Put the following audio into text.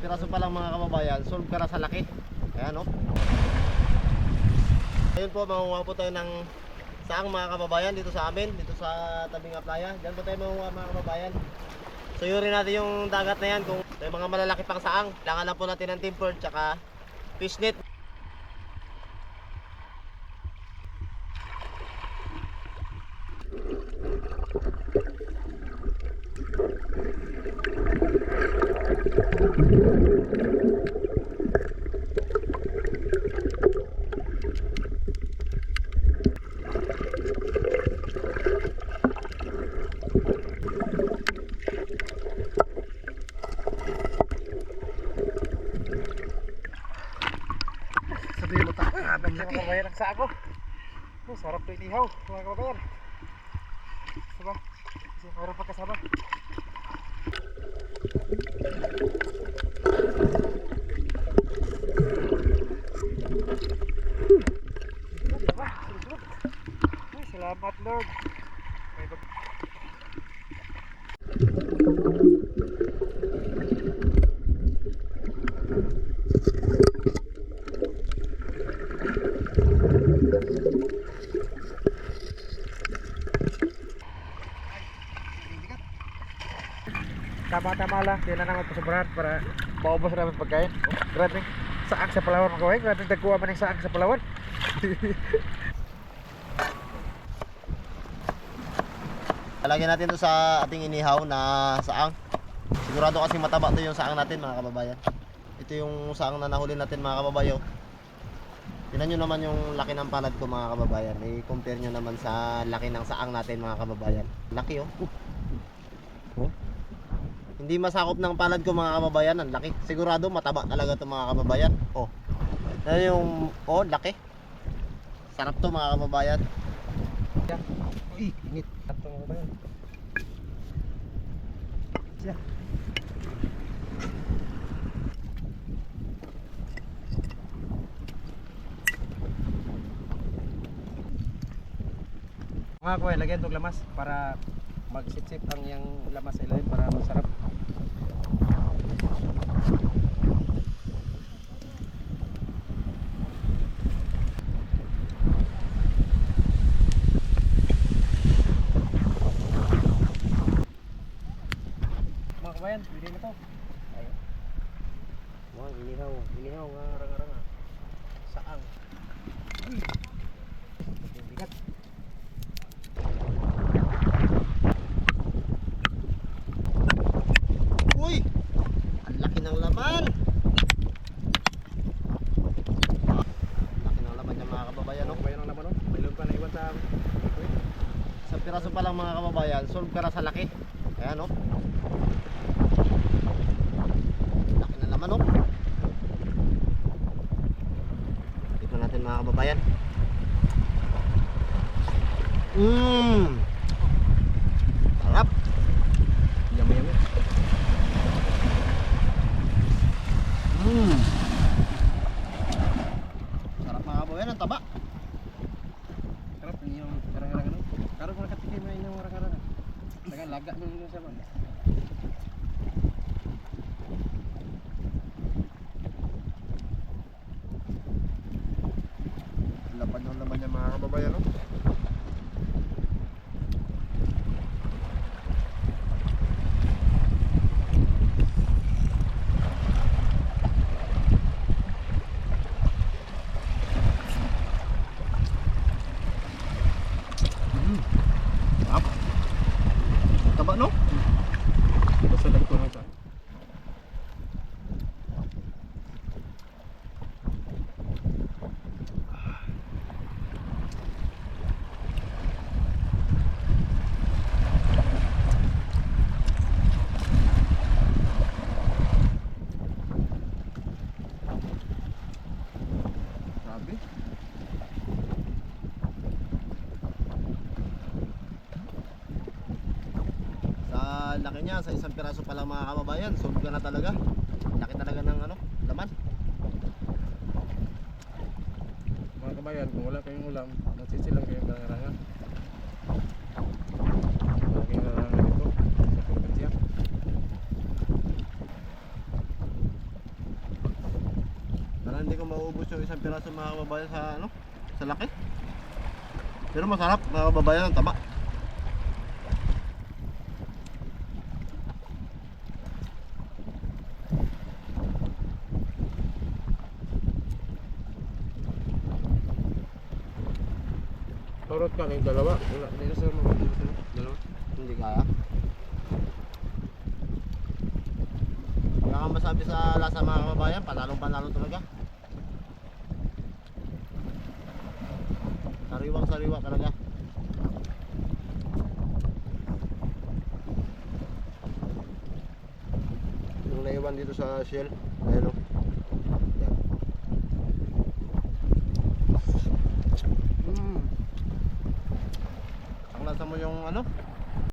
piraso pa lang mga kababayan, solve ka na sa laki. Ayan oh. Ayun po, mangunguha po tayo ng saang mga kababayan dito sa amin, dito sa tabing playa. Diyan po tayo mangunguha mga kababayan. Suyurin natin yung dagat na yan kung may mga malalaki pang saang. Kailangan lang po natin ng timber tsaka fishnet. Sabihin mo tayo, habang mga kababayan ang sa ako. Oh, sarap to itihaw, mga kababayan. Diba? Kasi mayroon pa kasama. Diba? Sulog-sulog. Uy, salamat Lord. May bag- Tama-tama lang, di na naman pasobrahan para maubos namin pagkain. Oh, grabe, saang sa Palawan mga kaway. Grabe, nagkuha man ng saang sa Palawan. Lalagyan natin to sa ating inihaw na saang. Sigurado kasi mataba to yung saang natin mga kababayan. Ito yung saang na nahuli natin mga kababayo. Tingnan nyo naman yung laki ng palad ko mga kababayan. I-compare nyo naman sa laki ng saang natin mga kababayan. Laki. Oh. Hindi masakop ng palad ko mga kababayan. Ang laki. Sigurado mataba talaga to mga kababayan. Oh. Yan yung oh, laki. Sarap to mga kababayan. Uy, init. Tato mga kababayan. Siya. Mga kuya, lagyan itong lamas para magsip-sip ang yung lamas sa ilalim para masarap. Mga na to. Ayun. Wow, inihaw. Inihaw nga ranga-ranga. Saang. Yung bigat. Uy! Ang laki ng laman! Laki ng laman niya mga kababayan. Ano No? kabayan ang laman no? May loob pa na iwan sa Sa piraso pa lang mga kababayan, solve ka na sa laki. Ayan no? Laman no? Ito natin mga kababayan. Mmm! Sarap! Yummy-yummy. Mmm! Sarap mga kababayan, ang taba. Sarap yung karang-karang ko nakatikim na yung karang-karang. Laga mo yung sama. Lapad ng laman niya mga laki niya, sa isang piraso pa lang mga kababayan, solve ka na talaga. Laki talaga ng ano, laman. Mga kabayan, kung wala kayong ulam, magsisilang kayo ng karang-karang. Malaking karang-karang dito sa probinsya. maubos yung isang piraso mga kababayan sa ano, sa laki. Pero masarap mga kababayan ang taba. Torot ka ng dalawa. Wala, hindi na sa mga dalawa. Hindi kaya. Wala kang masabi sa lasa mga kababayan, panalong panalo talaga. Sariwang sariwa talaga. Yung naiwan dito sa shell, ayun o. Yan. Yung ano?